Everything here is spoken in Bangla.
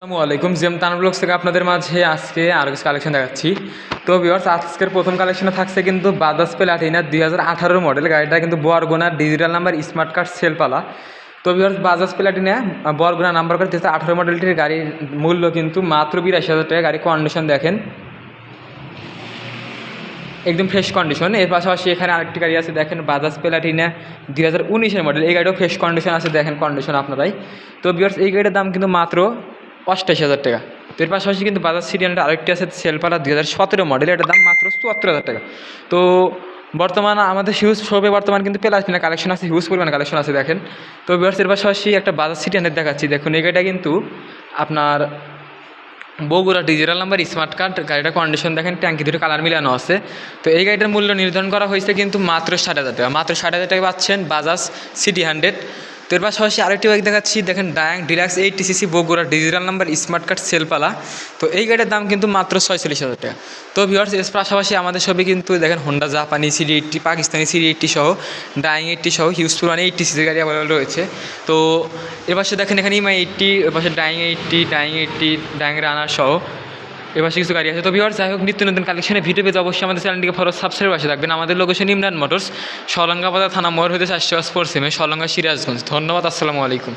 আসসালামু আলাইকুম, জিএম তান ব্লগস থেকে আপনাদের মাঝে আজকে আরও কিছু কালেকশন দেখাচ্ছি। তো ভিওর্স আজকের প্রথম কালেকশনে থাকছে কিন্তু বাজাজ প্লাটিনা দুই হাজার আঠারো মডেল গাড়িটা কিন্তু Barguna digital number smart card সেলপালা তো viewers Bajaj Platina Barguna number card দুই হাজার আঠারো মডেলটির গাড়ির মূল্য কিন্তু মাত্র বিরাশি হাজার টাকা। গাড়ির কন্ডিশন দেখেন। একদম ফ্রেশ কন্ডিশন এর পাশাপাশি এখানে আরেকটি গাড়ি আছে, দেখেন বাজাজ প্লাটিনা দুই হাজার উনিশের মডেল এই গাড়িও ফ্রেশ কন্ডিশন আছে, দেখেন কন্ডিশন আপনারাই। তো বিয়ার্স এই গাড়ির দাম কিন্তু মাত্র অষ্টাশি হাজার টাকা। তো এর পাশাপাশি কিন্তু বাজাজ সিরিয়ালটা আরেকটি আছে সেলপালা দুই হাজার সতেরো মডেল এটার দাম মাত্র চুয়াত্তর হাজার টাকা। তো বর্তমান আমাদের হিউজ শপে বর্তমান কিন্তু প্লাটিনা কালেকশন আছে হিউজ পরিমাণ কালেকশন আছে, দেখেন। তো এর পাশাপাশি একটা বাজাজ সিরিয়ালের দেখাচ্ছি, দেখুন, এই গাড়িটা কিন্তু আপনার Bogura digital number smart card গাড়িটার কন্ডিশন দেখেন ট্যাঙ্কি দুটো কালার মিলানো আছে। তো এই গাড়িটার মূল্য নির্ধারণ করা হয়েছে কিন্তু মাত্র ষাট হাজার টাকা। মাত্র ষাট হাজার টাকা পাচ্ছেন বাজাজ সিটি হান্ড্রেড তো এর পাশাপাশি আরেকটি বাইক দেখাচ্ছি। দেখেন Dayang deluxe eight CC Bogura digital number smart card সেলপালা তো এই গাড়ির দাম কিন্তু মাত্র ছয়চল্লিশ হাজার টাকা। তো ভিওর্স এর পাশাপাশি আমাদের সবই কিন্তু দেখেন হোন্ডা জাপানি CD eighty Pakistani CD eighty সহ ডায়াং এইটটি সহ হিউজ পুরান এইটটি সিসির গাড়ি অ্যাভেলেবল রয়েছে। তো এর পাশে দেখেন এখানে ইমাই এইটটি এর পাশে Dayang eighty Dayang eighty Dayang runner সহ এবার কিছু গাড়ি আছে। তো বিহার যাই হোক, নিত্য নতুন কালেকশনে ভিডিও পেতে অবশ্যই আমাদের চ্যানেলটিকে ফলো সাবস্ক্রাইব আসে থাকবেন। আমাদের লোকেশন ইমরান মোটরস সলঙ্গাবাদা থানা মোহর হইতে চারশো স্পোর্টস সিমে সলঙ্গা সিরাজগঞ্জ। ধন্যবাদ, আসসালামু আলাইকুম।